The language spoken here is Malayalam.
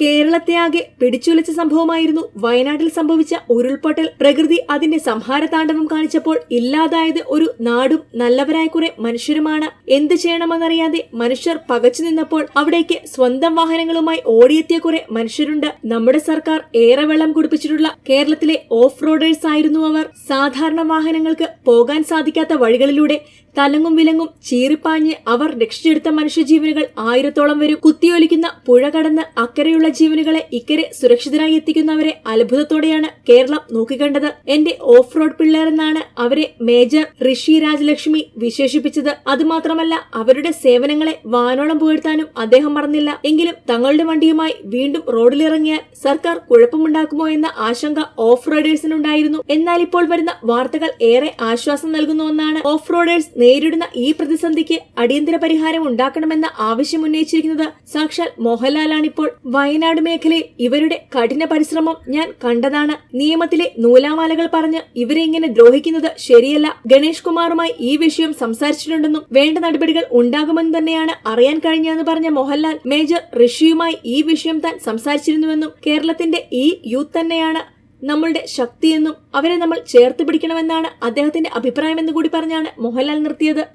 കേരളത്തെ ആകെ പിടിച്ചുലച്ച സംഭവമായിരുന്നു വയനാട്ടിൽ സംഭവിച്ച ഉരുൾപൊട്ടൽ. പ്രകൃതി അതിന്റെ സംഹാര താണ്ഡവം കാണിച്ചപ്പോൾ ഇല്ലാതായത് ഒരു നാടും നല്ലവരായ കുറെ മനുഷ്യരുമാണ്. എന്ത് ചെയ്യണമെന്നറിയാതെ മനുഷ്യർ പകച്ചു നിന്നപ്പോൾ അവിടേക്ക് സ്വന്തം വാഹനങ്ങളുമായി ഓടിയെത്തിയ കുറെ മനുഷ്യരുണ്ട്. നമ്മുടെ സർക്കാർ ഏറെ വെള്ളം കുടിപ്പിച്ചിട്ടുള്ള കേരളത്തിലെ ഓഫ് റോഡേഴ്സ് ആയിരുന്നു അവർ. സാധാരണ വാഹനങ്ങൾക്ക് പോകാൻ സാധിക്കാത്ത വഴികളിലൂടെ തലങ്ങും വിലങ്ങും ചീറിപ്പാഞ്ഞ് അവർ രക്ഷിച്ചെടുത്ത മനുഷ്യജീവനുകൾ ആയിരത്തോളം വരും. കുത്തിയൊലിക്കുന്ന പുഴ കടന്ന് അക്കരെയുള്ള ജീവനുകളെ ഇക്കരെ സുരക്ഷിതരായി എത്തിക്കുന്നവരെ അത്ഭുതത്തോടെയാണ് കേരളം നോക്കിക്കണ്ടത്. എന്റെ ഓഫ് റോഡ് പിള്ളേരെന്നാണ് അവരെ മേജർ ഋഷി രാജലക്ഷ്മി വിശേഷിപ്പിച്ചത്. അതുമാത്രമല്ല അവരുടെ സേവനങ്ങളെ വാനോളം പുകഴ്ത്താനും അദ്ദേഹം മറന്നില്ല. എങ്കിലും തങ്ങളുടെ വണ്ടിയുമായി വീണ്ടും റോഡിലിറങ്ങിയാൽ സർക്കാർ കുഴപ്പമുണ്ടാക്കുമോ എന്ന ആശങ്ക ഓഫ് റോഡേഴ്സിനുണ്ടായിരുന്നു എന്നാൽ ഇപ്പോൾ വരുന്ന വാർത്തകൾ ഏറെ ആശ്വാസം നൽകുന്ന ഒന്നാണ്. ഓഫ് റോഡേഴ്സ് നേരിടുന്ന ഈ പ്രതിസന്ധിക്ക് അടിയന്തര പരിഹാരം ഉണ്ടാക്കണമെന്ന ആവശ്യം ഉന്നയിച്ചിരിക്കുന്നത്. സാക്ഷാൽ മോഹൻലാലാണിപ്പോൾ വയനാട് മേഖലയിൽ ഇവരുടെ കഠിന പരിശ്രമം ഞാൻ കണ്ടതാണ്. നിയമത്തിലെ നൂലാമാലകൾ പറഞ്ഞ് ഇവരെ ഇങ്ങനെ ദ്രോഹിക്കുന്നത് ശരിയല്ല. ഗണേഷ് കുമാറുമായി ഈ വിഷയം സംസാരിച്ചിട്ടുണ്ടെന്നും വേണ്ട നടപടികൾ ഉണ്ടാകുമെന്ന് തന്നെയാണ് അറിയാൻ കഴിഞ്ഞതെന്ന് പറഞ്ഞ മോഹൻലാൽ മേജർ ഋഷിയുമായി ഈ വിഷയം താൻ സംസാരിച്ചിരുന്നുവെന്നും കേരളത്തിന്റെ ഈ യൂത്ത് തന്നെയാണ് നമ്മളുടെ ശക്തിയെന്നും അവരെ നമ്മൾ ചേർത്ത് പിടിക്കണമെന്നാണ് അദ്ദേഹത്തിന്റെ അഭിപ്രായമെന്ന് കൂടി പറഞ്ഞാണ് മോഹൻലാൽ നിർത്തിയത്.